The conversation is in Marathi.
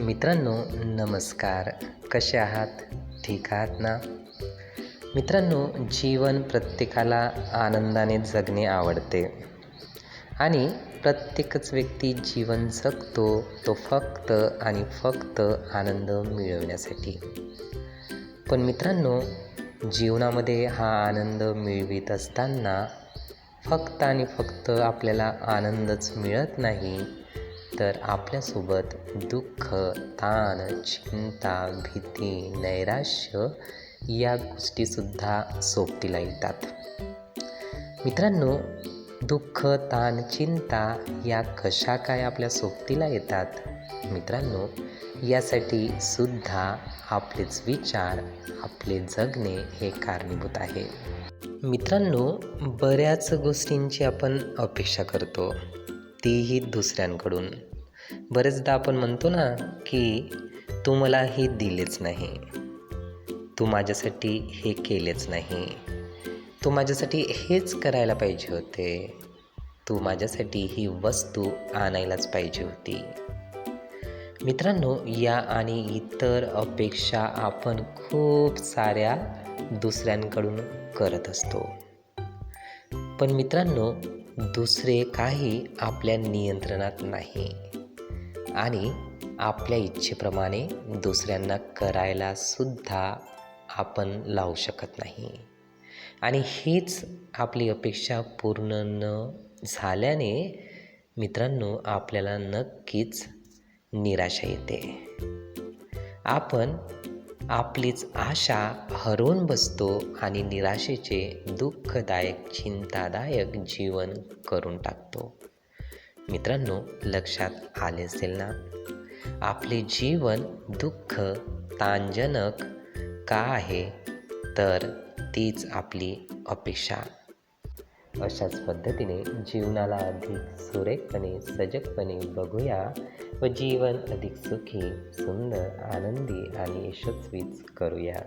मित्रांनो नमस्कार. कसे आहात? ठीक आहात ना? मित्रांनो जीवन प्रत्येकाला आनंदाने जगणे आवडते. आणि प्रत्येकच व्यक्ती जीवन जगतो तो फक्त आणि फक्त आनंद मिळवण्यासाठी. पण मित्रांनो जीवनामध्ये हा आनंद मिळवित असताना फक्त आणि फक्त आपल्याला आनंदच मिळत नाही तर आपल्यासोबत दुःख ताण चिंता भीती नैराश्य या गोष्टीसुद्धा सोबतीला येतात. मित्रांनो दुःख ताण चिंता या कशा काय आपल्या सोबतीला येतात? मित्रांनो यासाठी सुद्धा आपलेच विचार आपले जगणे हे कारणीभूत आहे. मित्रांनो बऱ्याच गोष्टींची आपण अपेक्षा करतो. तीही दुसऱ्यांकडून. बरेचदा आपण म्हणतो ना की तू मला हे दिलेच नाही. तू माझ्यासाठी हे केलेच नाही. तू माझ्यासाठी हेच करायला पाहिजे होते. तू माझ्यासाठी ही वस्तू आणायलाच पाहिजे होती. मित्रांनो या आणि इतर अपेक्षा आपण खूप साऱ्या दुसऱ्यांकडून करत असतो. पण मित्रांनो दुसरे काही आपल्या नियंत्रणात नाही. आणि आपल्या इच्छेप्रमाणे दुसऱ्यांना करायला सुद्धा आपण लावू शकत नाही. आणि हीच आपली अपेक्षा पूर्ण न झाल्याने मित्रांनो आपल्याला नक्कीच निराशा येते. आपण आपलीच आशा हरवून बसतो आणि निराशेचे दुःखदायक चिंतादायक जीवन करून टाकतो. मित्रांनो लक्षात आले असेल ना? आपले जीवन दुःख ताणजनक का आहे? तर तीच आपली अपेक्षा. अशाच पद्धतीने जीवनाला अधिक सुरेखपणे सजगपणे बघूया व जीवन अधिक सुखी सुंदर आनंदी आणि यशस्वीच करूया.